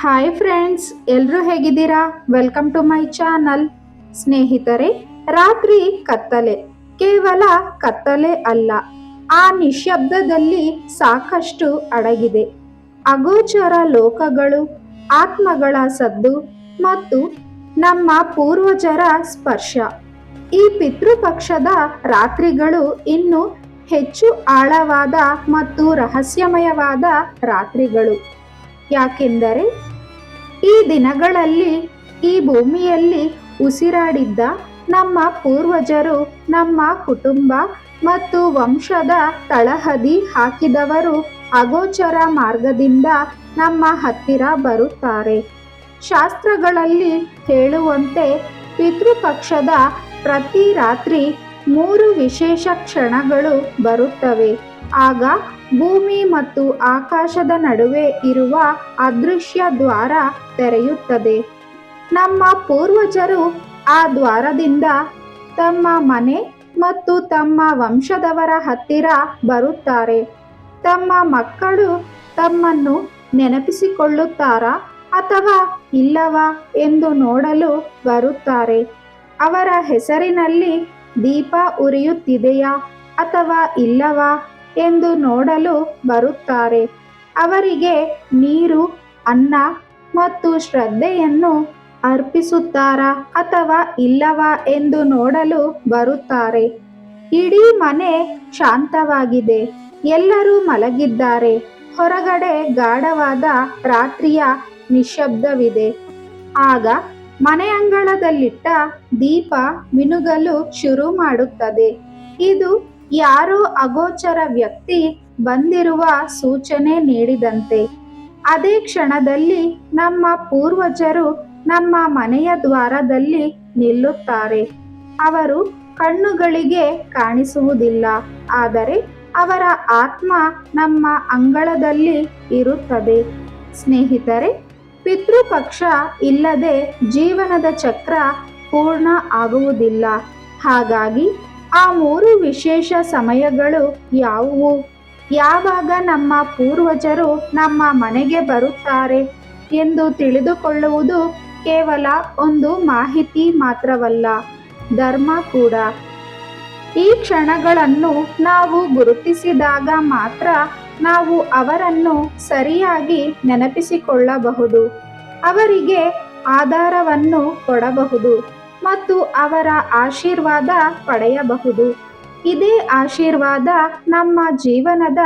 Hi friends ಎಲ್ಲರೂ ಹೇಗಿದ್ದೀರಾ? Welcome to my channel ಸ್ನೇಹಿತರೆ, ರಾತ್ರಿ ಕತ್ತಲೆ, ಕೇವಲ ಕತ್ತಲೆ ಅಲ್ಲ, ಆ ನಿಶಬ್ದದಲ್ಲಿ ಸಾಕಷ್ಟು ಅಡಗಿದೆ. ಅಗೋಚರ ಲೋಕಗಳು, ಆತ್ಮಗಳ ಸದ್ದು ಮತ್ತು ನಮ್ಮ ಪೂರ್ವಜರ ಸ್ಪರ್ಶ. ಈ ಪಿತೃಪಕ್ಷದ ರಾತ್ರಿಗಳು ಇನ್ನು ಹೆಚ್ಚು ಆಳವಾದ ಮತ್ತು ರಹಸ್ಯಮಯವಾದ ರಾತ್ರಿಗಳು. ಯಾಕೆಂದರೆ ಈ ದಿನಗಳಲ್ಲಿ ಈ ಭೂಮಿಯಲ್ಲಿ ಉಸಿರಾಡಿದ್ದ ನಮ್ಮ ಪೂರ್ವಜರು, ನಮ್ಮ ಕುಟುಂಬ ಮತ್ತು ವಂಶದ ತಳಹದಿ ಹಾಕಿದವರು ಅಗೋಚರ ಮಾರ್ಗದಿಂದ ನಮ್ಮ ಹತ್ತಿರ ಬರುತ್ತಾರೆ. ಶಾಸ್ತ್ರಗಳಲ್ಲಿ ಹೇಳುವಂತೆ ಪಿತೃಪಕ್ಷದ ಪ್ರತಿ ರಾತ್ರಿ ಮೂರು ವಿಶೇಷ ಕ್ಷಣಗಳು ಬರುತ್ತವೆ. ಆಗ ಭೂಮಿ ಮತ್ತು ಆಕಾಶದ ನಡುವೆ ಇರುವ ಅದೃಶ್ಯ ದ್ವಾರ ತೆರೆಯುತ್ತದೆ. ನಮ್ಮ ಪೂರ್ವಜರು ಆ ದ್ವಾರದಿಂದ ತಮ್ಮ ಮನೆ ಮತ್ತು ತಮ್ಮ ವಂಶದವರ ಹತ್ತಿರ ಬರುತ್ತಾರೆ. ತಮ್ಮ ಮಕ್ಕಳು ತಮ್ಮನ್ನು ನೆನಪಿಸಿಕೊಳ್ಳುತ್ತಾರಾ ಅಥವಾ ಇಲ್ಲವಾ ಎಂದು ನೋಡಲು ಬರುತ್ತಾರೆ. ಅವರ ಹೆಸರಿನಲ್ಲಿ ದೀಪ ಉರಿಯುತ್ತಿದೆಯಾ ಅಥವಾ ಇಲ್ಲವಾ ಎಂದು ನೋಡಲು ಬರುತ್ತಾರೆ. ಅವರಿಗೆ ನೀರು, ಅನ್ನ ಮತ್ತು ಶ್ರದ್ಧೆಯನ್ನು ಅರ್ಪಿಸುತ್ತಾರಾ ಅಥವಾ ಇಲ್ಲವಾ ಎಂದು ನೋಡಲು ಬರುತ್ತಾರೆ. ಇಡೀ ಮನೆ ಶಾಂತವಾಗಿದೆ. ಎಲ್ಲರೂ ಮಲಗಿದ್ದಾರೆ. ಹೊರಗಡೆ ಗಾಢವಾದ ರಾತ್ರಿಯ ನಿಶಬ್ದವಿದೆ ಆಗ ಮನೆ ಅಂಗಳದಲ್ಲಿಟ್ಟ ದೀಪ ಮಿನುಗಲು ಶುರು ಮಾಡುತ್ತದೆ. ಇದು ಯಾರೋ ಅಗೋಚರ ವ್ಯಕ್ತಿ ಬಂದಿರುವ ಸೂಚನೆ ನೀಡಿದಂತೆ. ಅದೇ ಕ್ಷಣದಲ್ಲಿ ನಮ್ಮ ಪೂರ್ವಜರು ನಮ್ಮ ಮನೆಯ ದ್ವಾರದಲ್ಲಿ ನಿಲ್ಲುತ್ತಾರೆ. ಅವರು ಕಣ್ಣುಗಳಿಗೆ ಕಾಣಿಸುವುದಿಲ್ಲ, ಆದರೆ ಅವರ ಆತ್ಮ ನಮ್ಮ ಅಂಗಳದಲ್ಲಿ ಇರುತ್ತದೆ. ಸ್ನೇಹಿತರೆ, ಪಿತೃಪಕ್ಷ ಇಲ್ಲದೆ ಜೀವನದ ಚಕ್ರ ಪೂರ್ಣ ಆಗುವುದಿಲ್ಲ. ಹಾಗಾಗಿ ಆ ಮೂರು ವಿಶೇಷ ಸಮಯಗಳು ಯಾವುವು? ಯಾವಾಗ ನಮ್ಮ ಪೂರ್ವಜರು ನಮ್ಮ ಮನೆಗೆ ಬರುತ್ತಾರೆ ಎಂದು ತಿಳಿದುಕೊಳ್ಳುವುದು ಕೇವಲ ಒಂದು ಮಾಹಿತಿ ಮಾತ್ರವಲ್ಲ, ಧರ್ಮ ಕೂಡ. ಈ ಕ್ಷಣಗಳನ್ನು ನಾವು ಗುರುತಿಸಿದಾಗ ಮಾತ್ರ ನಾವು ಅವರನ್ನು ಸರಿಯಾಗಿ ನೆನಪಿಸಿಕೊಳ್ಳಬಹುದು, ಅವರಿಗೆ ಆಧಾರವನ್ನು ಕೊಡಬಹುದು. ಮತ್ತು ಅವರ ಆಶೀರ್ವಾದ ಪಡೆಯಬಹುದು. ಇದೇ ಆಶೀರ್ವಾದ ನಮ್ಮ ಜೀವನದ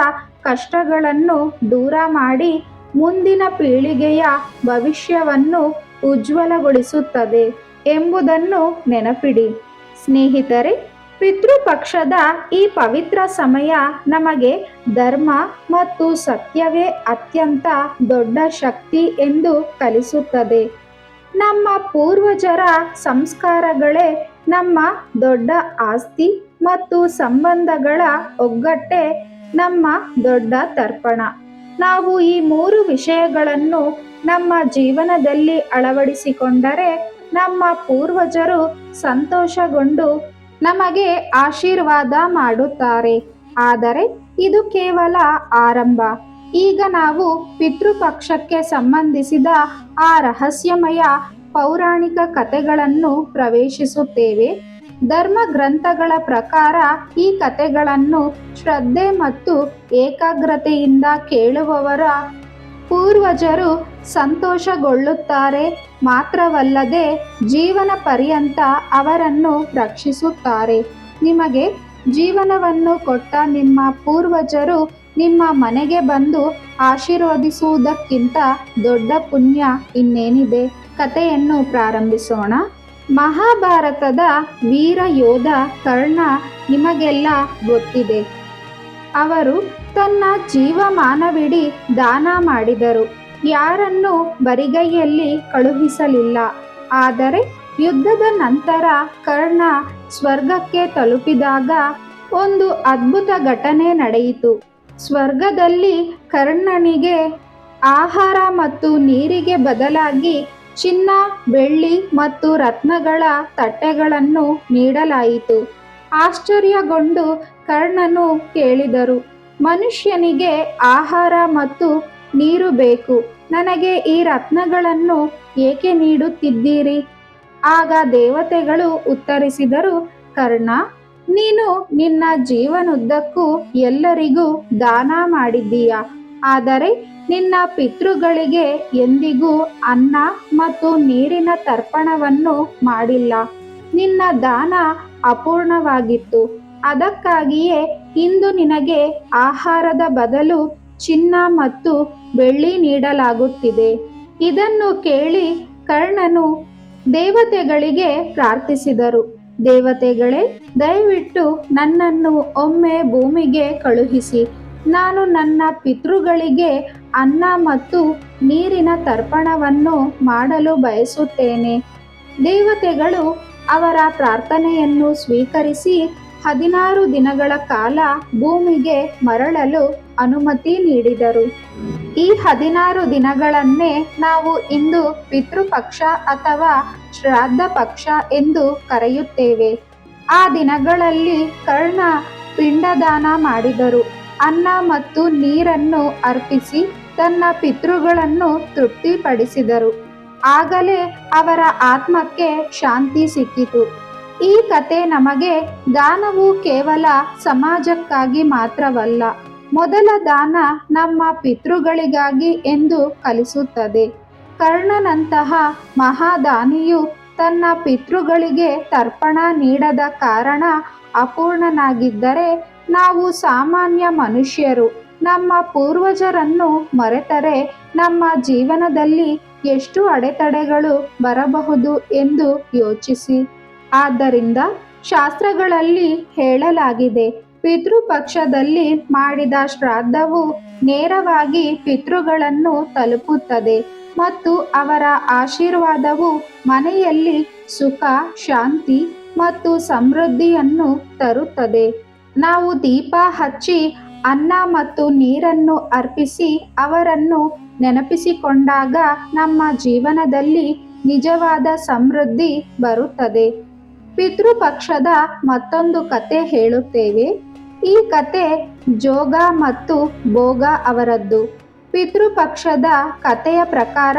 ಕಷ್ಟಗಳನ್ನು ದೂರ ಮಾಡಿ ಮುಂದಿನ ಪೀಳಿಗೆಯ ಭವಿಷ್ಯವನ್ನು ಉಜ್ವಲಗೊಳಿಸುತ್ತದೆ ಎಂಬುದನ್ನು ನೆನಪಿಡಿ. ಸ್ನೇಹಿತರೆ, ಪಿತೃಪಕ್ಷದ ಈ ಪವಿತ್ರ ಸಮಯ ನಮಗೆ ಧರ್ಮ ಮತ್ತು ಸತ್ಯವೇ ಅತ್ಯಂತ ದೊಡ್ಡ ಶಕ್ತಿ ಎಂದು ಕಲಿಸುತ್ತದೆ. ನಮ್ಮ ಪೂರ್ವಜರ ಸಂಸ್ಕಾರಗಳೇ ನಮ್ಮ ದೊಡ್ಡ ಆಸ್ತಿ ಮತ್ತು ಸಂಬಂಧಗಳ ಒಗ್ಗಟ್ಟೆ ನಮ್ಮ ದೊಡ್ಡ ತರ್ಪಣ. ನಾವು ಈ ಮೂರು ವಿಷಯಗಳನ್ನು ನಮ್ಮ ಜೀವನದಲ್ಲಿ ಅಳವಡಿಸಿಕೊಂಡರೆ ನಮ್ಮ ಪೂರ್ವಜರು ಸಂತೋಷಗೊಂಡು ನಮಗೆ ಆಶೀರ್ವಾದ ಮಾಡುತ್ತಾರೆ. ಆದರೆ ಇದು ಕೇವಲ ಆರಂಭ. ಈಗ ನಾವು ಪಿತೃಪಕ್ಷಕ್ಕೆ ಸಂಬಂಧಿಸಿದ ಆ ರಹಸ್ಯಮಯ ಪೌರಾಣಿಕ ಕಥೆಗಳನ್ನು ಪ್ರವೇಶಿಸುತ್ತೇವೆ. ಧರ್ಮ ಗ್ರಂಥಗಳ ಪ್ರಕಾರ ಈ ಕಥೆಗಳನ್ನು ಶ್ರದ್ಧೆ ಮತ್ತು ಏಕಾಗ್ರತೆಯಿಂದ ಕೇಳುವವರ ಪೂರ್ವಜರು ಸಂತೋಷಗೊಳ್ಳುತ್ತಾರೆ. ಮಾತ್ರವಲ್ಲದೆ ಜೀವನ ಪರ್ಯಂತ ಅವರನ್ನು ರಕ್ಷಿಸುತ್ತಾರೆ. ನಿಮಗೆ ಜೀವನವನ್ನು ಕೊಟ್ಟ ನಿಮ್ಮ ಪೂರ್ವಜರು ನಿಮ್ಮ ಮನೆಗೆ ಬಂದು ಆಶೀರ್ವದಿಸುವುದಕ್ಕಿಂತ ದೊಡ್ಡ ಪುಣ್ಯ ಇನ್ನೇನಿದೆ? ಕಥೆಯನ್ನು ಪ್ರಾರಂಭಿಸೋಣ. ಮಹಾಭಾರತದ ವೀರ ಯೋಧ ಕರ್ಣ ನಿಮಗೆಲ್ಲ ಗೊತ್ತಿದೆ. ಅವರು ತನ್ನ ಜೀವಮಾನವಿಡೀ ದಾನ ಮಾಡಿದರು. ಯಾರನ್ನು ಬರಿಗೈಯಲ್ಲಿ ಕಳುಹಿಸಲಿಲ್ಲ. ಆದರೆ ಯುದ್ಧದ ನಂತರ ಕರ್ಣ ಸ್ವರ್ಗಕ್ಕೆ ತಲುಪಿದಾಗ ಒಂದು ಅದ್ಭುತ ಘಟನೆ ನಡೆಯಿತು. ಸ್ವರ್ಗದಲ್ಲಿ ಕರ್ಣನಿಗೆ ಆಹಾರ ಮತ್ತು ನೀರಿಗೆ ಬದಲಾಗಿ ಚಿನ್ನ, ಬೆಳ್ಳಿ ಮತ್ತು ರತ್ನಗಳ ತಟ್ಟೆಗಳನ್ನು ನೀಡಲಾಯಿತು. ಆಶ್ಚರ್ಯಗೊಂಡು ಕರ್ಣನು ಕೇಳಿದರು, ಮನುಷ್ಯನಿಗೆ ಆಹಾರ ಮತ್ತು ನೀರು ಬೇಕು. ನನಗೆ ಈ ರತ್ನಗಳನ್ನು ಏಕೆ ನೀಡುತ್ತಿದ್ದೀರಿ? ಆಗ ದೇವತೆಗಳು ಉತ್ತರಿಸಿದರು, ಕರ್ಣ ನೀನು ನಿನ್ನ ಜೀವನುದ್ದಕ್ಕೂ ಎಲ್ಲರಿಗೂ ದಾನ ಮಾಡಿದ್ದೀಯ? ಆದರೆ ನಿನ್ನ ಪಿತೃಗಳಿಗೆ ಎಂದಿಗೂ ಅನ್ನ ಮತ್ತು ನೀರಿನ ತರ್ಪಣವನ್ನು ಮಾಡಿಲ್ಲ. ನಿನ್ನ ದಾನ ಅಪೂರ್ಣವಾಗಿತ್ತು. ಅದಕ್ಕಾಗಿಯೇ ಇಂದು ನಿನಗೆ ಆಹಾರದ ಬದಲು ಚಿನ್ನ ಮತ್ತು ಬೆಳ್ಳಿ ನೀಡಲಾಗುತ್ತಿದೆ. ಇದನ್ನು ಕೇಳಿ ಕರ್ಣನು ದೇವತೆಗಳಿಗೆ ಪ್ರಾರ್ಥಿಸಿದರು. ದೇವತೆಗಳೇ, ದಯವಿಟ್ಟು ನನ್ನನ್ನು ಒಮ್ಮೆ ಭೂಮಿಗೆ ಕಳುಹಿಸಿ. ನಾನು ನನ್ನ ಪಿತೃಗಳಿಗೆ ಅನ್ನ ಮತ್ತು ನೀರಿನ ತರ್ಪಣವನ್ನು ಮಾಡಲು ಬಯಸುತ್ತೇನೆ. ದೇವತೆಗಳು ಅವರ ಪ್ರಾರ್ಥನೆಯನ್ನು ಸ್ವೀಕರಿಸಿ ಹದಿನಾರು ದಿನಗಳ ಕಾಲ ಭೂಮಿಗೆ ಮರಳಲು ಅನುಮತಿ ನೀಡಿದರು. ಈ ಹದಿನಾರು ದಿನಗಳನ್ನೇ ನಾವು ಇಂದು ಪಿತೃಪಕ್ಷ ಅಥವಾ ಶ್ರಾದ್ದ ಪಕ್ಷ ಎಂದು ಕರೆಯುತ್ತೇವೆ. ಆ ದಿನಗಳಲ್ಲಿ ಕರ್ಣ ಪಿಂಡದಾನ ಮಾಡಿದರು. ಅನ್ನ ಮತ್ತು ನೀರನ್ನು ಅರ್ಪಿಸಿ ತನ್ನ ಪಿತೃಗಳನ್ನು ತೃಪ್ತಿಪಡಿಸಿದರು. ಆಗಲೇ ಅವರ ಆತ್ಮಕ್ಕೆ ಶಾಂತಿ ಸಿಕ್ಕಿತು. ಈ ಕತೆ ನಮಗೆ ದಾನವು ಕೇವಲ ಸಮಾಜಕ್ಕಾಗಿ ಮಾತ್ರವಲ್ಲ ಮೊದಲ ದಾನ ನಮ್ಮ ಪಿತೃಗಳಿಗಾಗಿ ಎಂದು ಕಲಿಸುತ್ತದೆ. ಕರ್ಣನಂತಹ ಮಹಾದಾನಿಯು ತನ್ನ ಪಿತೃಗಳಿಗೆ ತರ್ಪಣ ನೀಡದ ಕಾರಣ ಅಪೂರ್ಣನಾಗಿದ್ದರೆ ನಾವು ಸಾಮಾನ್ಯ ಮನುಷ್ಯರು. ನಮ್ಮ ಪೂರ್ವಜರನ್ನು ಮರೆತರೆ ನಮ್ಮ ಜೀವನದಲ್ಲಿ ಎಷ್ಟು ಅಡೆತಡೆಗಳು ಬರಬಹುದು ಎಂದು ಯೋಚಿಸಿ. ಆದ್ದರಿಂದ ಶಾಸ್ತ್ರಗಳಲ್ಲಿ ಹೇಳಲಾಗಿದೆ ಪಿತೃಪಕ್ಷದಲ್ಲಿ ಮಾಡಿದ ಶ್ರಾದ್ದವು ನೇರವಾಗಿ ಪಿತೃಗಳನ್ನು ತಲುಪುತ್ತದೆ ಮತ್ತು ಅವರ ಆಶೀರ್ವಾದವು ಮನೆಯಲ್ಲಿ ಸುಖ, ಶಾಂತಿ ಮತ್ತು ಸಮೃದ್ಧಿಯನ್ನು ತರುತ್ತದೆ. ನಾವು ದೀಪ ಹಚ್ಚಿ ಅನ್ನ ಮತ್ತು ನೀರನ್ನು ಅರ್ಪಿಸಿ ಅವರನ್ನು ನೆನಪಿಸಿಕೊಂಡಾಗ ನಮ್ಮ ಜೀವನದಲ್ಲಿ ನಿಜವಾದ ಸಮೃದ್ಧಿ ಬರುತ್ತದೆ. ಪಿತೃಪಕ್ಷದ ಮತ್ತೊಂದು ಕತೆ ಹೇಳುತ್ತೇವೆ. ಈ ಕತೆ ಜೋಗ ಮತ್ತು ಭೋಗ ಅವರದ್ದು. ಪಿತೃಪಕ್ಷದ ಕಥೆಯ ಪ್ರಕಾರ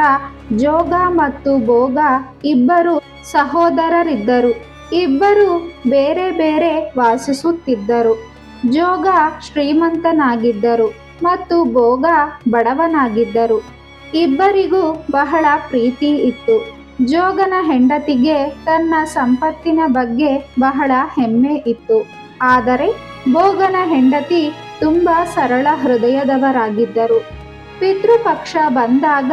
ಜೋಗ ಮತ್ತು ಭೋಗ ಇಬ್ಬರು ಸಹೋದರರಿದ್ದರು. ಇಬ್ಬರು ಬೇರೆ ಬೇರೆ ವಾಸಿಸುತ್ತಿದ್ದರು. ಜೋಗ ಶ್ರೀಮಂತನಾಗಿದ್ದರು ಮತ್ತು ಭೋಗ ಬಡವನಾಗಿದ್ದರು. ಇಬ್ಬರಿಗೂ ಬಹಳ ಪ್ರೀತಿ ಇತ್ತು. ಜೋಗನ ಹೆಂಡತಿಗೆ ತನ್ನ ಸಂಪತ್ತಿನ ಬಗ್ಗೆ ಬಹಳ ಹೆಮ್ಮೆ ಇತ್ತು. ಆದರೆ ಭೋಗನ ಹೆಂಡತಿ ತುಂಬಾ ಸರಳ ಹೃದಯದವರಾಗಿದ್ದರು. ಪಿತೃಪಕ್ಷ ಬಂದಾಗ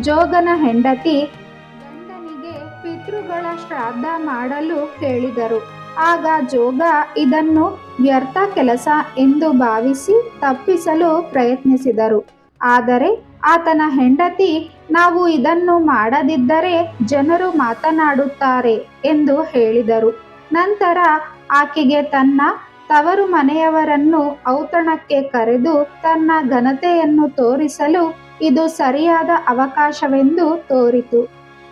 ಜೋಗನ ಹೆಂಡತಿ ಗಂಡನಿಗೆ ಪಿತೃಗಳ ಶ್ರಾದ್ದ ಮಾಡಲು ಕೇಳಿದರು. ಆಗ ಜೋಗ ಇದನ್ನು ವ್ಯರ್ಥ ಕೆಲಸ ಎಂದು ಭಾವಿಸಿ ತಪ್ಪಿಸಲು ಪ್ರಯತ್ನಿಸಿದರು. ಆದರೆ ಆತನ ಹೆಂಡತಿ ನಾವು ಇದನ್ನು ಮಾಡದಿದ್ದರೆ ಜನರು ಮಾತನಾಡುತ್ತಾರೆ ಎಂದು ಹೇಳಿದರು. ನಂತರ ಆಕೆಗೆ ತನ್ನ ತವರು ಮನೆಯವರನ್ನು ಔತಣಕ್ಕೆ ಕರೆದು ತನ್ನ ಘನತೆಯನ್ನು ತೋರಿಸಲು ಇದು ಸರಿಯಾದ ಅವಕಾಶವೆಂದು ತೋರಿತು.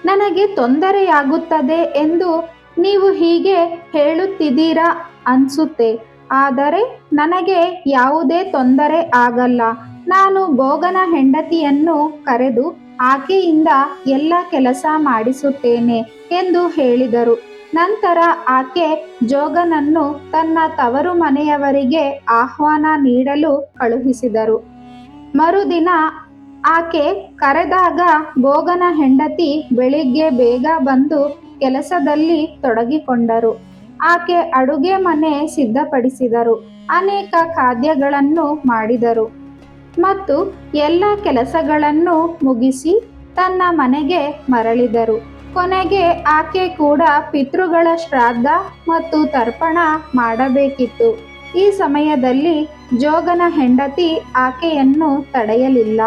ನನಗೆ ತೊಂದರೆಯಾಗುತ್ತದೆ ಎಂದು ನೀವು ಹೀಗೆ ಹೇಳುತ್ತಿದ್ದೀರಾ ಅನ್ಸುತ್ತೆ. ಆದರೆ ನನಗೆ ಯಾವುದೇ ತೊಂದರೆ ಆಗಲ್ಲ. ನಾನು ಭೋಗನ ಹೆಂಡತಿಯನ್ನು ಕರೆದು ಆಕೆಯಿಂದ ಎಲ್ಲ ಕೆಲಸ ಮಾಡಿಸುತ್ತೇನೆ ಎಂದು ಹೇಳಿದರು. ನಂತರ ಆಕೆ ಜೋಗನನ್ನು ತನ್ನ ತವರು ಮನೆಯವರಿಗೆ ಆಹ್ವಾನ ನೀಡಲು ಕಳುಹಿಸಿದರು. ಮರುದಿನ ಆಕೆ ಕರೆದಾಗ ಭೋಗನ ಹೆಂಡತಿ ಬೆಳಿಗ್ಗೆ ಬೇಗ ಬಂದು ಕೆಲಸದಲ್ಲಿ ತೊಡಗಿಕೊಂಡರು. ಆಕೆ ಅಡುಗೆ ಮನೆ ಸಿದ್ಧಪಡಿಸಿದರು. ಅನೇಕ ಖಾದ್ಯಗಳನ್ನು ಮಾಡಿದರು. ಮತ್ತು ಎಲ್ಲ ಕೆಲಸಗಳನ್ನು ಮುಗಿಸಿ ತನ್ನ ಮನೆಗೆ ಮರಳಿದರು. ಕೊನೆಗೆ ಆಕೆ ಕೂಡ ಪಿತೃಗಳ ಶ್ರಾದ್ದ ಮತ್ತು ತರ್ಪಣ ಮಾಡಬೇಕಿತ್ತು. ಈ ಸಮಯದಲ್ಲಿ ಜೋಗನ ಹೆಂಡತಿ ಆಕೆಯನ್ನು ತಡೆಯಲಿಲ್ಲ.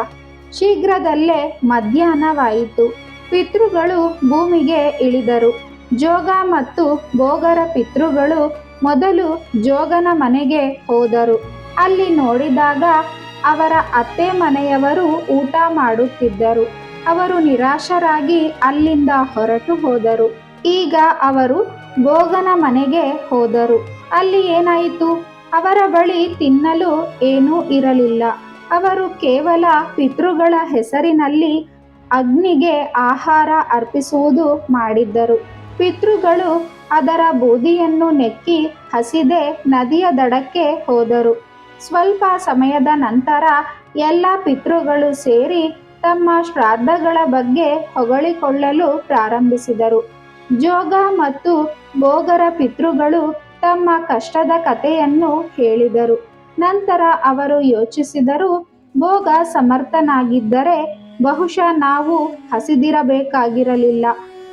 ಶೀಘ್ರದಲ್ಲೇ ಮಧ್ಯಾಹ್ನವಾಯಿತು. ಪಿತೃಗಳು ಭೂಮಿಗೆ ಇಳಿದರು. ಜೋಗ ಮತ್ತು ಭೋಗರ ಪಿತೃಗಳು ಮೊದಲು ಜೋಗನ ಮನೆಗೆ ಹೋದರು. ಅಲ್ಲಿ ನೋಡಿದಾಗ ಅವರ ಅತ್ತೆ ಮನೆಯವರು ಊಟ ಮಾಡುತ್ತಿದ್ದರು. ಅವರು ನಿರಾಶರಾಗಿ ಅಲ್ಲಿಂದ ಹೊರಟು ಹೋದರು. ಈಗ ಅವರು ಭೋಗನ ಮನೆಗೆ ಹೋದರು. ಅಲ್ಲಿ ಏನಾಯಿತು? ಅವರ ಬಳಿ ತಿನ್ನಲು ಏನೂ ಇರಲಿಲ್ಲ. ಅವರು ಕೇವಲ ಪಿತೃಗಳ ಹೆಸರಿನಲ್ಲಿ ಅಗ್ನಿಗೆ ಆಹಾರ ಅರ್ಪಿಸುವುದು ಮಾಡಿದ್ದರು. ಪಿತೃಗಳು ಅದರ ಬೂದಿಯನ್ನು ನೆಕ್ಕಿ ಹಸಿದೆ ನದಿಯ ದಡಕ್ಕೆ ಹೋದರು. ಸ್ವಲ್ಪ ಸಮಯದ ನಂತರ ಎಲ್ಲ ಪಿತೃಗಳು ಸೇರಿ ತಮ್ಮ ಶ್ರಾದ್ದಗಳ ಬಗ್ಗೆ ಹೊಗಳಿಕೊಳ್ಳಲು ಪ್ರಾರಂಭಿಸಿದರು. ಜೋಗ ಮತ್ತು ಭೋಗರ ಪಿತೃಗಳು ತಮ್ಮ ಕಷ್ಟದ ಕಥೆಯನ್ನು ಹೇಳಿದರು. ನಂತರ ಅವರು ಯೋಚಿಸಿದರು ಭೋಗ ಸಮರ್ಥನಾಗಿದ್ದರೆ ಬಹುಶಃ ನಾವು ಹಸಿದಿರಬೇಕಾಗಿರಲಿಲ್ಲ.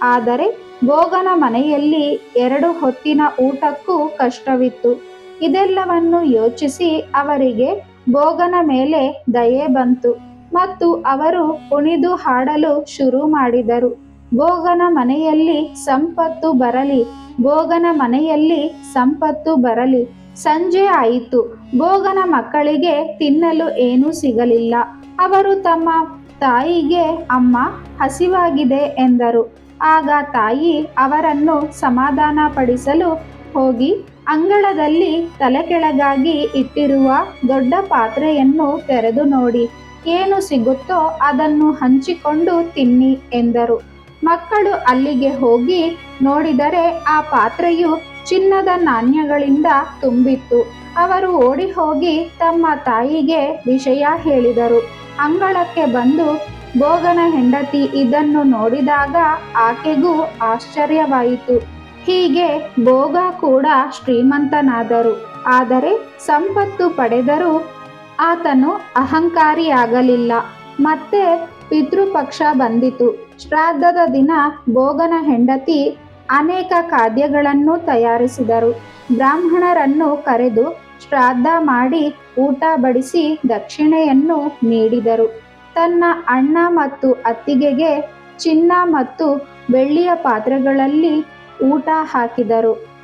ಆದರೆ ಭೋಗನ ಮನೆಯಲ್ಲಿ ಎರಡು ಹೊತ್ತಿನ ಊಟಕ್ಕೂ ಕಷ್ಟವಿತ್ತು. ಇದೆಲ್ಲವನ್ನು ಯೋಚಿಸಿ ಅವರಿಗೆ ಭೋಗನ ಮೇಲೆ ದಯೆ ಬಂತು. ಮತ್ತು ಅವರು ಕುಣಿದು ಹಾಡಲು ಶುರು ಮಾಡಿದರು. ಭೋಗನ ಮನೆಯಲ್ಲಿ ಸಂಪತ್ತು ಬರಲಿ, ಭೋಗನ ಮನೆಯಲ್ಲಿ ಸಂಪತ್ತು ಬರಲಿ. ಸಂಜೆ ಆಯಿತು. ಭೋಗನ ಮಕ್ಕಳಿಗೆ ತಿನ್ನಲು ಏನೂ ಸಿಗಲಿಲ್ಲ. ಅವರು ತಮ್ಮ ತಾಯಿಗೆ, ಅಮ್ಮ, ಹಸಿವಾಗಿದೆ ಎಂದರು. ಆಗ ತಾಯಿ ಅವರನ್ನು ಸಮಾಧಾನಪಡಿಸಲು ಹೋಗಿ ಅಂಗಳದಲ್ಲಿ ತಲೆ ಕೆಳಗಾಗಿ ಇಟ್ಟಿರುವ ದೊಡ್ಡ ಪಾತ್ರೆಯನ್ನು ತೆರೆದು ನೋಡಿ, ಏನು ಸಿಗುತ್ತೋ ಅದನ್ನು ಹಂಚಿಕೊಂಡು ತಿನ್ನಿ ಎಂದರು. ಮಕ್ಕಳು ಅಲ್ಲಿಗೆ ಹೋಗಿ ನೋಡಿದರೆ ಆ ಪಾತ್ರೆಯು ಚಿನ್ನದ ನಾಣ್ಯಗಳಿಂದ ತುಂಬಿತ್ತು. ಅವರು ಓಡಿ ಹೋಗಿ ತಮ್ಮ ತಾಯಿಗೆ ವಿಷಯ ಹೇಳಿದರು. ಅಂಗಳಕ್ಕೆ ಬಂದು ಭೋಗನ ಹೆಂಡತಿ ಇದನ್ನು ನೋಡಿದಾಗ ಆಕೆಗೂ ಆಶ್ಚರ್ಯವಾಯಿತು. ಹೀಗೆ ಭೋಗ ಕೂಡ ಶ್ರೀಮಂತನಾದರು. ಆದರೆ ಸಂಪತ್ತು ಪಡೆದರೂ ಆತನು ಅಹಂಕಾರಿಯಾಗಲಿಲ್ಲ. ಮತ್ತೆ ಪಿತೃಪಕ್ಷ ಬಂದಿತು. ಶ್ರಾದ್ದದ ದಿನ ಭೋಗನ ಹೆಂಡತಿ ಅನೇಕ ಖಾದ್ಯಗಳನ್ನು ತಯಾರಿಸಿದರು. ಬ್ರಾಹ್ಮಣರನ್ನು ಕರೆದು ಶ್ರಾದ್ದ ಮಾಡಿ ಊಟ ಬಡಿಸಿ ದಕ್ಷಿಣೆಯನ್ನು ನೀಡಿದರು. ತನ್ನ ಅಣ್ಣ ಮತ್ತು ಅತ್ತಿಗೆಗೆ ಚಿನ್ನ ಮತ್ತು ಬೆಳ್ಳಿಯ ಪಾತ್ರೆಗಳಲ್ಲಿ ಊಟ ಹಾಕಿದರು.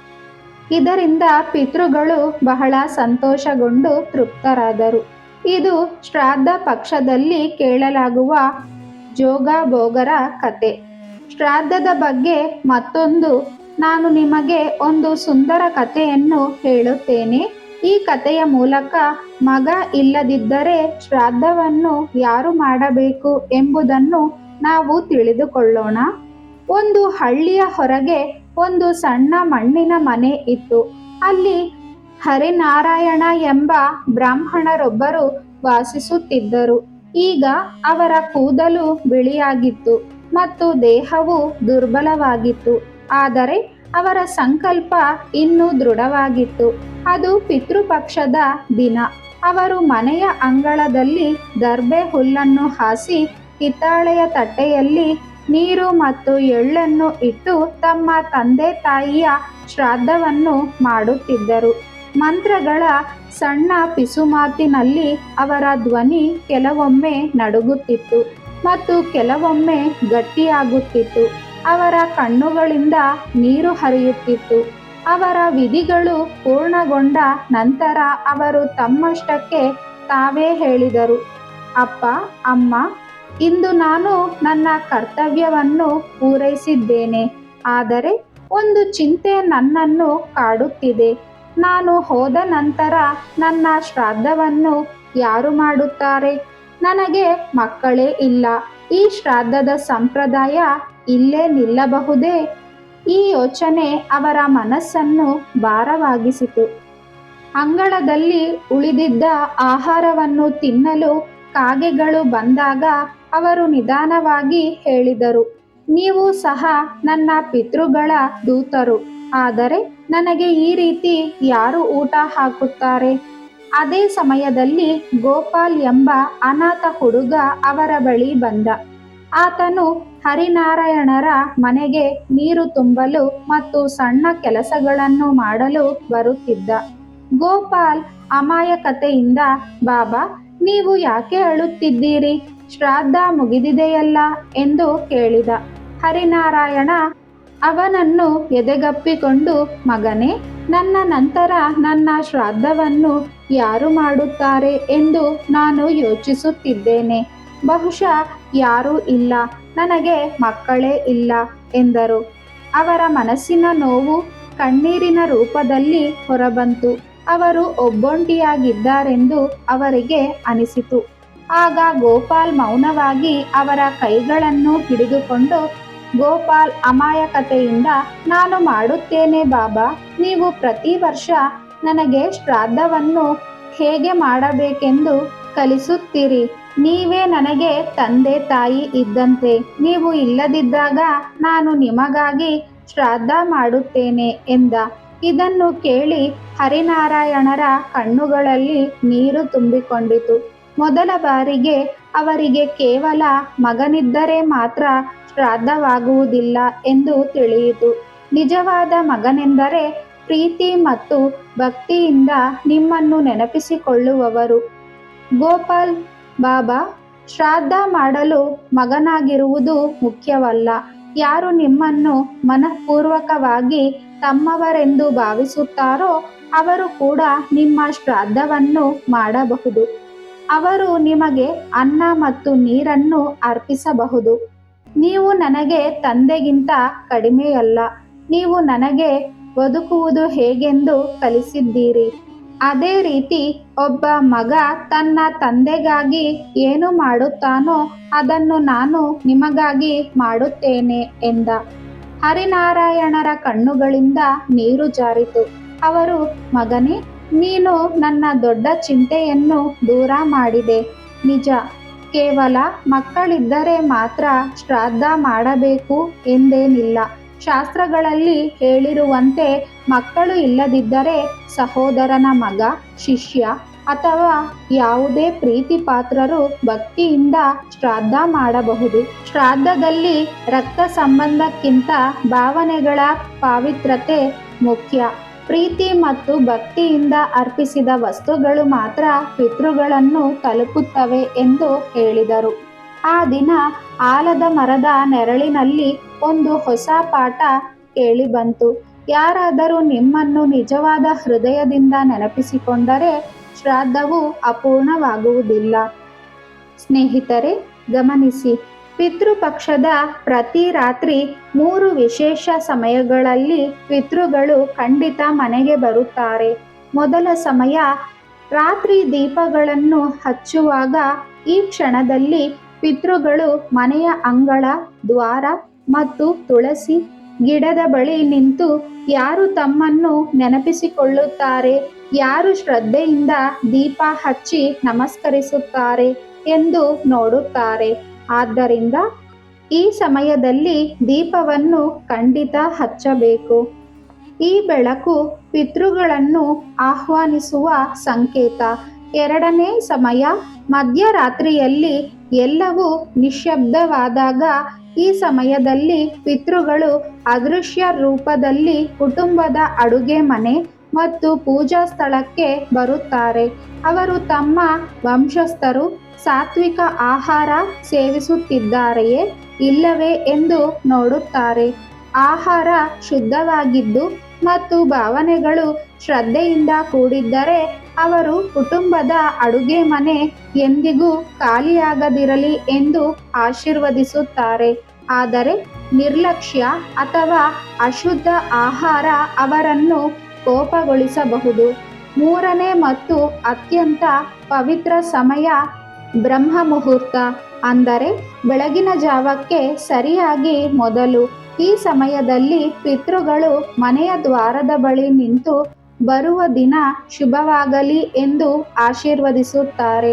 ಇದರಿಂದ ಪಿತೃಗಳು ಬಹಳ ಸಂತೋಷಗೊಂಡು ತೃಪ್ತರಾದರು. ಇದು ಶ್ರಾದ್ದ ಪಕ್ಷದಲ್ಲಿ ಕೇಳಲಾಗುವ ಜೋಗ ಭೋಗರ ಕತೆ. ಶ್ರಾದ್ದದ ಬಗ್ಗೆ ಮತ್ತೊಂದು ನಾನು ನಿಮಗೆ ಒಂದು ಸುಂದರ ಕಥೆಯನ್ನು ಹೇಳುತ್ತೇನೆ. ಈ ಕಥೆಯ ಮೂಲಕ ಮಗ ಇಲ್ಲದಿದ್ದರೆ ಶ್ರಾದ್ದವನ್ನು ಯಾರು ಮಾಡಬೇಕು ಎಂಬುದನ್ನು ನಾವು ತಿಳಿದುಕೊಳ್ಳೋಣ. ಒಂದು ಹಳ್ಳಿಯ ಹೊರಗೆ ಒಂದು ಸಣ್ಣ ಮಣ್ಣಿನ ಮನೆ ಇತ್ತು. ಅಲ್ಲಿ ಹರಿನಾರಾಯಣ ಎಂಬ ಬ್ರಾಹ್ಮಣರೊಬ್ಬರು ವಾಸಿಸುತ್ತಿದ್ದರು. ಈಗ ಅವರ ಕೂದಲು ಬಿಳಿಯಾಗಿತ್ತು ಮತ್ತು ದೇಹವು ದುರ್ಬಲವಾಗಿತ್ತು. ಆದರೆ ಅವರ ಸಂಕಲ್ಪ ಇನ್ನೂ ದೃಢವಾಗಿತ್ತು. ಅದು ಪಿತೃಪಕ್ಷದ ದಿನ. ಅವರು ಮನೆಯ ಅಂಗಳದಲ್ಲಿ ದರ್ಬೆ ಹುಲ್ಲನ್ನು ಹಾಸಿ ಹಿತ್ತಾಳೆಯ ತಟ್ಟೆಯಲ್ಲಿ ನೀರು ಮತ್ತು ಎಳ್ಳನ್ನು ಇಟ್ಟು ತಮ್ಮ ತಂದೆ ತಾಯಿಯ ಶ್ರಾದ್ದವನ್ನು ಮಾಡುತ್ತಿದ್ದರು. ಮಂತ್ರಗಳ ಸಣ್ಣ ಪಿಸುಮಾತಿನಲ್ಲಿ ಅವರ ಧ್ವನಿ ಕೆಲವೊಮ್ಮೆ ನಡುಗುತ್ತಿತ್ತು ಮತ್ತು ಕೆಲವೊಮ್ಮೆ ಗಟ್ಟಿಯಾಗುತ್ತಿತ್ತು. ಅವರ ಕಣ್ಣುಗಳಿಂದ ನೀರು ಹರಿಯುತ್ತಿತ್ತು. ಅವರ ವಿಧಿಗಳು ಪೂರ್ಣಗೊಂಡ ನಂತರ ಅವರು ತಮ್ಮಷ್ಟಕ್ಕೆ ತಾವೇ ಹೇಳಿದರು, ಅಪ್ಪ, ಅಮ್ಮ ಇಂದು ನಾನು ನನ್ನ ಕರ್ತವ್ಯವನ್ನು ಪೂರೈಸಿದ್ದೇನೆ. ಆದರೆ ಒಂದು ಚಿಂತೆ ನನ್ನನ್ನು ಕಾಡುತ್ತಿದೆ. ನಾನು ಹೋದ ನಂತರ ನನ್ನ ಶ್ರಾದ್ದವನ್ನು ಯಾರು ಮಾಡುತ್ತಾರೆ? ನನಗೆ ಮಕ್ಕಳೇ ಇಲ್ಲ. ಈ ಶ್ರಾದ್ದದ ಸಂಪ್ರದಾಯ ಇಲ್ಲೇ ನಿಲ್ಲಬಹುದೇ? ಈ ಯೋಚನೆ ಅವರ ಮನಸ್ಸನ್ನು ಭಾರವಾಗಿಸಿತು. ಅಂಗಳದಲ್ಲಿ ಉಳಿದಿದ್ದ ಆಹಾರವನ್ನು ತಿನ್ನಲು ಕಾಗೆಗಳು ಬಂದಾಗ ಅವರು ನಿಧಾನವಾಗಿ ಹೇಳಿದರು, ನೀವು ಸಹ ನನ್ನ ಪಿತೃಗಳ ದೂತರು. ಆದರೆ ನನಗೆ ಈ ರೀತಿ ಯಾರು ಊಟ ಹಾಕುತ್ತಾರೆ? ಅದೇ ಸಮಯದಲ್ಲಿ ಗೋಪಾಲ್ ಎಂಬ ಅನಾಥ ಹುಡುಗ ಅವರ ಬಳಿ ಬಂದ. ಆತನು ಹರಿನಾರಾಯಣರ ಮನೆಗೆ ನೀರು ತುಂಬಲು ಮತ್ತು ಸಣ್ಣ ಕೆಲಸಗಳನ್ನು ಮಾಡಲು ಬರುತ್ತಿದ್ದ. ಗೋಪಾಲ್ ಅಮಾಯಕತೆಯಿಂದ, ಬಾಬಾ, ನೀವು ಯಾಕೆ ಅಳುತ್ತಿದ್ದೀರಿ? ಶ್ರಾದ್ದ ಮುಗಿದಿದೆಯಲ್ಲ ಎಂದು ಕೇಳಿದ. ಹರಿನಾರಾಯಣ, ಅವನನ್ನು ಎದೆಗಪ್ಪಿಕೊಂಡು, ಮಗನೇ, ನನ್ನ ನಂತರ ನನ್ನ ಶ್ರಾದ್ದವನ್ನು ಯಾರು ಮಾಡುತ್ತಾರೆ ಎಂದು ನಾನು ಯೋಚಿಸುತ್ತಿದ್ದೇನೆ. ಬಹುಶಃ ಯಾರೂ ಇಲ್ಲ, ನನಗೆ ಮಕ್ಕಳೇ ಇಲ್ಲ ಎಂದರು. ಅವರ ಮನಸ್ಸಿನ ನೋವು ಕಣ್ಣೀರಿನ ರೂಪದಲ್ಲಿ ಹೊರಬಂತು. ಅವರು ಒಬ್ಬೊಂಟಿಯಾಗಿದ್ದಾರೆಂದು ಅವರಿಗೆ ಅನಿಸಿತು. ಆಗ ಗೋಪಾಲ್ ಮೌನವಾಗಿ ಅವರ ಕೈಗಳನ್ನು ಹಿಡಿದುಕೊಂಡು, ಗೋಪಾಲ್, ಅಮಾಯಕತೆಯಿಂದ ನಾನು ಮಾಡುತ್ತೇನೆ ಬಾಬಾ. ನೀವು ಪ್ರತಿ ವರ್ಷ ನನಗೆ ಶ್ರಾದ್ದವನ್ನು ಹೇಗೆ ಮಾಡಬೇಕೆಂದು ಕಲಿಸುತ್ತೀರಿ? ನೀವೇ ನನಗೆ ತಂದೆ ತಾಯಿ ಇದ್ದಂತೆ. ನೀವು ಇಲ್ಲದಿದ್ದಾಗ ನಾನು ನಿಮಗಾಗಿ ಶ್ರಾದ್ದ ಮಾಡುತ್ತೇನೆ ಎಂದ. ಇದನ್ನು ಕೇಳಿ ಹರಿನಾರಾಯಣರ ಕಣ್ಣುಗಳಲ್ಲಿ ನೀರು ತುಂಬಿಕೊಂಡಿತು. ಮೊದಲ ಬಾರಿಗೆ ಅವರಿಗೆ ಕೇವಲ ಮಗನಿದ್ದರೆ ಮಾತ್ರ ಶ್ರಾದ್ದವಾಗುವುದಿಲ್ಲ ಎಂದು ತಿಳಿಯಿತು. ನಿಜವಾದ ಮಗನೆಂದರೆ ಪ್ರೀತಿ ಮತ್ತು ಭಕ್ತಿಯಿಂದ ನಿಮ್ಮನ್ನು ನೆನಪಿಸಿಕೊಳ್ಳುವವರು. ಗೋಪಾಲ್ ಬಾಬಾ, ಶ್ರಾದ್ದ ಮಾಡಲು ಮಗನಾಗಿರುವುದು ಮುಖ್ಯವಲ್ಲ. ಯಾರು ನಿಮ್ಮನ್ನು ಮನಃಪೂರ್ವಕವಾಗಿ ತಮ್ಮವರೆಂದು ಭಾವಿಸುತ್ತಾರೋ ಅವರು ಕೂಡ ನಿಮ್ಮ ಶ್ರಾದ್ದವನ್ನು ಮಾಡಬಹುದು. ಅವರು ನಿಮಗೆ ಅನ್ನ ಮತ್ತು ನೀರನ್ನು ಅರ್ಪಿಸಬಹುದು. ನೀವು ನನಗೆ ತಂದೆಗಿಂತ ಕಡಿಮೆಯಲ್ಲ. ನೀವು ನನಗೆ ಬದುಕುವುದು ಹೇಗೆಂದು ಕಲಿಸಿದ್ದೀರಿ. ಅದೇ ರೀತಿ ಒಬ್ಬ ಮಗ ತನ್ನ ತಂದೆಗಾಗಿ ಏನು ಮಾಡುತ್ತಾನೋ ಅದನ್ನು ನಾನು ನಿಮಗಾಗಿ ಮಾಡುತ್ತೇನೆ ಎಂದ. ಹರಿನಾರಾಯಣರ ಕಣ್ಣುಗಳಿಂದ ನೀರು ಜಾರಿತು. ಅವರು, ಮಗನೇ ನೀನು ನನ್ನ ದೊಡ್ಡ ಚಿಂತೆಯನ್ನು ದೂರ ಮಾಡಿದೆ. ನಿಜ, ಕೇವಲ ಮಕ್ಕಳಿದ್ದರೆ ಮಾತ್ರ ಶ್ರಾದ್ದ ಮಾಡಬೇಕು ಎಂದೇನಿಲ್ಲ. ಶಾಸ್ತ್ರಗಳಲ್ಲಿ ಹೇಳಿರುವಂತೆ ಮಕ್ಕಳು ಇಲ್ಲದಿದ್ದರೆ ಸಹೋದರನ ಮಗ, ಶಿಷ್ಯ ಅಥವಾ ಯಾವುದೇ ಪ್ರೀತಿ ಪಾತ್ರರು ಭಕ್ತಿಯಿಂದ ಶ್ರಾದ್ದ ಮಾಡಬಹುದು. ಶ್ರಾದ್ದದಲ್ಲಿ ರಕ್ತ ಸಂಬಂಧಕ್ಕಿಂತ ಭಾವನೆಗಳ ಪಾವಿತ್ರತೆ ಮುಖ್ಯ. ಪ್ರೀತಿ ಮತ್ತು ಭಕ್ತಿಯಿಂದ ಅರ್ಪಿಸಿದ ವಸ್ತುಗಳು ಮಾತ್ರ ಪಿತೃಗಳನ್ನು ತಲುಪುತ್ತವೆ ಎಂದು ಹೇಳಿದರು. ಆ ದಿನ ಆಲದ ಮರದ ನೆರಳಿನಲ್ಲಿ ಒಂದು ಹೊಸ ಪಾಠ ಕೇಳಿಬಂತು. ಯಾರಾದರೂ ನಿಮ್ಮನ್ನು ನಿಜವಾದ ಹೃದಯದಿಂದ ನೆನಪಿಸಿಕೊಂಡರೆ ಶ್ರಾದ್ದವು ಅಪೂರ್ಣವಾಗುವುದಿಲ್ಲ. ಸ್ನೇಹಿತರೆ, ಗಮನಿಸಿ ಪಿತೃಪಕ್ಷದ ಪ್ರತಿ ರಾತ್ರಿ ಮೂರು ವಿಶೇಷ ಸಮಯಗಳಲ್ಲಿ ಪಿತೃಗಳು ಖಂಡಿತ ಮನೆಗೆ ಬರುತ್ತಾರೆ. ಮೊದಲ ಸಮಯ ರಾತ್ರಿ ದೀಪಗಳನ್ನು ಹಚ್ಚುವಾಗ ಈ ಕ್ಷಣದಲ್ಲಿ ಪಿತೃಗಳು ಮನೆಯ ಅಂಗಳ, ದ್ವಾರ ಮತ್ತು ತುಳಸಿ ಗಿಡದ ಬಳಿ ನಿಂತು ಯಾರು ತಮ್ಮನ್ನು ನೆನಪಿಸಿಕೊಳ್ಳುತ್ತಾರೆ, ಯಾರು ಶ್ರದ್ಧೆಯಿಂದ ದೀಪ ಹಚ್ಚಿ ನಮಸ್ಕರಿಸುತ್ತಾರೆ ಎಂದು ನೋಡುತ್ತಾರೆ. ಆದ್ದರಿಂದ ಈ ಸಮಯದಲ್ಲಿ ದೀಪವನ್ನು ಖಂಡಿತ ಹಚ್ಚಬೇಕು. ಈ ಬೆಳಕು ಪಿತೃಗಳನ್ನು ಆಹ್ವಾನಿಸುವ ಸಂಕೇತ. ಎರಡನೇ ಸಮಯ, ಮಧ್ಯರಾತ್ರಿಯಲ್ಲಿ ಎಲ್ಲವೂ ನಿಶ್ಶಬ್ದವಾದಾಗ ಈ ಸಮಯದಲ್ಲಿ ಪಿತೃಗಳು ಅದೃಶ್ಯ ರೂಪದಲ್ಲಿ ಕುಟುಂಬದ ಅಡುಗೆ ಮನೆ ಮತ್ತು ಪೂಜಾ ಸ್ಥಳಕ್ಕೆ ಬರುತ್ತಾರೆ. ಅವರು ತಮ್ಮ ವಂಶಸ್ಥರು ಸಾತ್ವಿಕ ಆಹಾರ ಸೇವಿಸುತ್ತಿದ್ದಾರೆಯೇ? ಇಲ್ಲವೇ ಎಂದು ನೋಡುತ್ತಾರೆ. ಆಹಾರ ಶುದ್ಧವಾಗಿದ್ದು ಮತ್ತು ಭಾವನೆಗಳು ಶ್ರದ್ಧೆಯಿಂದ ಕೂಡಿದ್ದರೆ ಅವರು ಕುಟುಂಬದ ಅಡುಗೆ ಮನೆ ಎಂದಿಗೂ ಖಾಲಿಯಾಗದಿರಲಿ ಎಂದು ಆಶೀರ್ವದಿಸುತ್ತಾರೆ. ಆದರೆ ನಿರ್ಲಕ್ಷ್ಯ ಅಥವಾ ಅಶುದ್ಧ ಆಹಾರ ಅವರನ್ನು ಕೋಪಗೊಳಿಸಬಹುದು. ಮೂರನೇ ಮತ್ತು ಅತ್ಯಂತ ಪವಿತ್ರ ಸಮಯ ಬ್ರಹ್ಮ ಮುಹೂರ್ತ ಅಂದರೆ ಬೆಳಗಿನ ಜಾವಕ್ಕೆ ಸರಿಯಾಗಿ ಮೊದಲು. ಈ ಸಮಯದಲ್ಲಿ ಪಿತೃಗಳು ಮನೆಯ ದ್ವಾರದ ಬಳಿ ನಿಂತು ಬರುವ ದಿನ ಶುಭವಾಗಲಿ ಎಂದು ಆಶೀರ್ವದಿಸುತ್ತಾರೆ.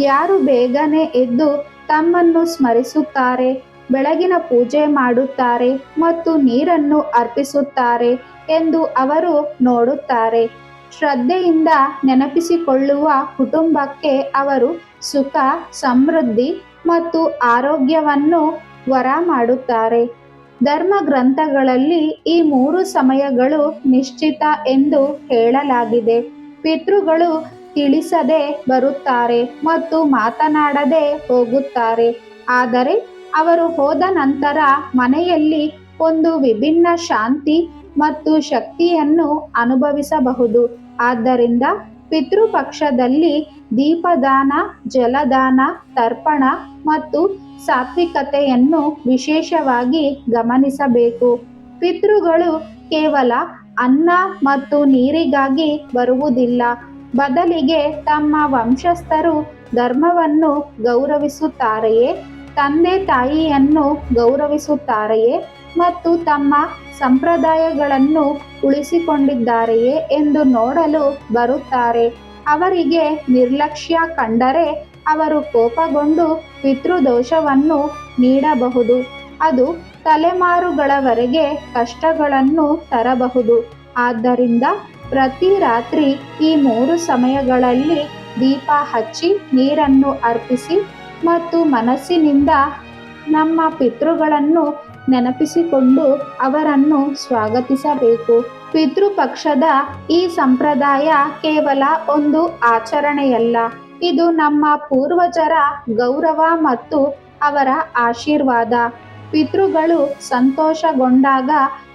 ಯಾರು ಬೇಗನೆ ಎದ್ದು ತಮ್ಮನ್ನು ಸ್ಮರಿಸುತ್ತಾರೆ, ಬೆಳಗಿನ ಪೂಜೆ ಮಾಡುತ್ತಾರೆ ಮತ್ತು ನೀರನ್ನು ಅರ್ಪಿಸುತ್ತಾರೆ. ಎಂದು ಅವರು ನೋಡುತ್ತಾರೆ. ಶ್ರದ್ಧೆಯಿಂದ ನೆನಪಿಸಿಕೊಳ್ಳುವ ಕುಟುಂಬಕ್ಕೆ ಅವರು ಸುಖ, ಸಮೃದ್ಧಿ ಮತ್ತು ಆರೋಗ್ಯವನ್ನು ವರ ಮಾಡುತ್ತಾರೆ ಧರ್ಮ ಗ್ರಂಥಗಳಲ್ಲಿ ಈ ಮೂರು ಸಮಯಗಳು ನಿಶ್ಚಿತ ಎಂದು ಹೇಳಲಾಗಿದೆ. ಪಿತೃಗಳು ತಿಳಿಸದೆ ಬರುತ್ತಾರೆ ಮತ್ತು ಮಾತನಾಡದೆ ಹೋಗುತ್ತಾರೆ. ಆದರೆ ಅವರು ಹೋದ ನಂತರ ಮನೆಯಲ್ಲಿ ಒಂದು ವಿಭಿನ್ನ ಶಾಂತಿ ಮತ್ತು ಶಕ್ತಿಯನ್ನು ಅನುಭವಿಸಬಹುದು. ಆದ್ದರಿಂದ ಪಿತೃಪಕ್ಷದಲ್ಲಿ ದೀಪದಾನ, ಜಲದಾನ, ತರ್ಪಣ ಮತ್ತು ಸಾತ್ವಿಕತೆಯನ್ನು ವಿಶೇಷವಾಗಿ ಗಮನಿಸಬೇಕು. ಪಿತೃಗಳು ಕೇವಲ ಅನ್ನ ಮತ್ತು ನೀರಿಗಾಗಿ ಬರುವುದಿಲ್ಲ. ಬದಲಿಗೆ ತಮ್ಮ ವಂಶಸ್ಥರು ಧರ್ಮವನ್ನು ಗೌರವಿಸುತ್ತಾರೆಯೇ? ತಂದೆ ತಾಯಿಯನ್ನು ಗೌರವಿಸುತ್ತಾರೆಯೇ? ಮತ್ತು ತಮ್ಮ ಸಂಪ್ರದಾಯಗಳನ್ನು ಉಳಿಸಿಕೊಂಡಿದ್ದಾರೆಯೇ ಎಂದು ನೋಡಲು ಬರುತ್ತಾರೆ. ಅವರಿಗೆ ನಿರ್ಲಕ್ಷ್ಯ ಕಂಡರೆ ಅವರು ಕೋಪಗೊಂಡು ಪಿತೃದೋಷವನ್ನು ನೀಡಬಹುದು. ಅದು ತಲೆಮಾರುಗಳವರೆಗೆ ಕಷ್ಟಗಳನ್ನು ತರಬಹುದು. ಆದ್ದರಿಂದ ಪ್ರತಿ ರಾತ್ರಿ ಈ ಮೂರು ಸಮಯಗಳಲ್ಲಿ ದೀಪ ಹಚ್ಚಿ ನೀರನ್ನು ಅರ್ಪಿಸಿ ಮತ್ತು ಮನಸ್ಸಿನಿಂದ ನಮ್ಮ ಪಿತೃಗಳನ್ನು ನೆನಪಿಸಿಕೊಂಡು ಅವರನ್ನು ಸ್ವಾಗತಿಸಬೇಕು. ಪಿತೃಪಕ್ಷದ ಈ ಸಂಪ್ರದಾಯ ಕೇವಲ ಒಂದು ಆಚರಣೆಯಲ್ಲ. ಇದು ನಮ್ಮ ಪೂರ್ವಜರ ಗೌರವ ಮತ್ತು ಅವರ ಆಶೀರ್ವಾದ. ಪಿತೃಗಳು ಸಂತೋಷಗೊಂಡಾಗ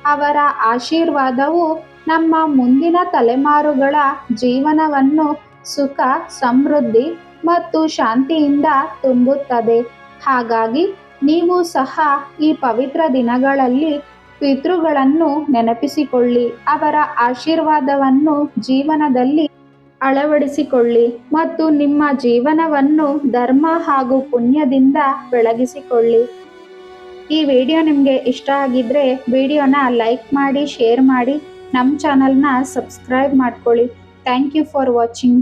ಅವರ ಆಶೀರ್ವಾದವು ನಮ್ಮ ಮುಂದಿನ ತಲೆಮಾರುಗಳ ಜೀವನವನ್ನು ಸುಖ, ಸಮೃದ್ಧಿ ಮತ್ತು ಶಾಂತಿಯಿಂದ ತುಂಬುತ್ತದೆ. ಹಾಗಾಗಿ ನೀವು ಸಹ ಈ ಪವಿತ್ರ ದಿನಗಳಲ್ಲಿ ಪಿತೃಗಳನ್ನು ನೆನಪಿಸಿಕೊಳ್ಳಿ. ಅವರ ಆಶೀರ್ವಾದವನ್ನು ಜೀವನದಲ್ಲಿ ಅಳವಡಿಸಿಕೊಳ್ಳಿ ಮತ್ತು ನಿಮ್ಮ ಜೀವನವನ್ನು ಧರ್ಮ ಹಾಗೂ ಪುಣ್ಯದಿಂದ ಬೆಳಗಿಸಿಕೊಳ್ಳಿ. ಈ ವಿಡಿಯೋ ನಿಮಗೆ ಇಷ್ಟ ಆಗಿದ್ರೆ ವಿಡಿಯೋನ ಲೈಕ್ ಮಾಡಿ, ಶೇರ್ ಮಾಡಿ, ನಮ್ಮ ಚಾನಲ್ನ ಸಬ್ಸ್ಕ್ರೈಬ್ ಮಾಡ್ಕೊಳ್ಳಿ. Thank you for watching.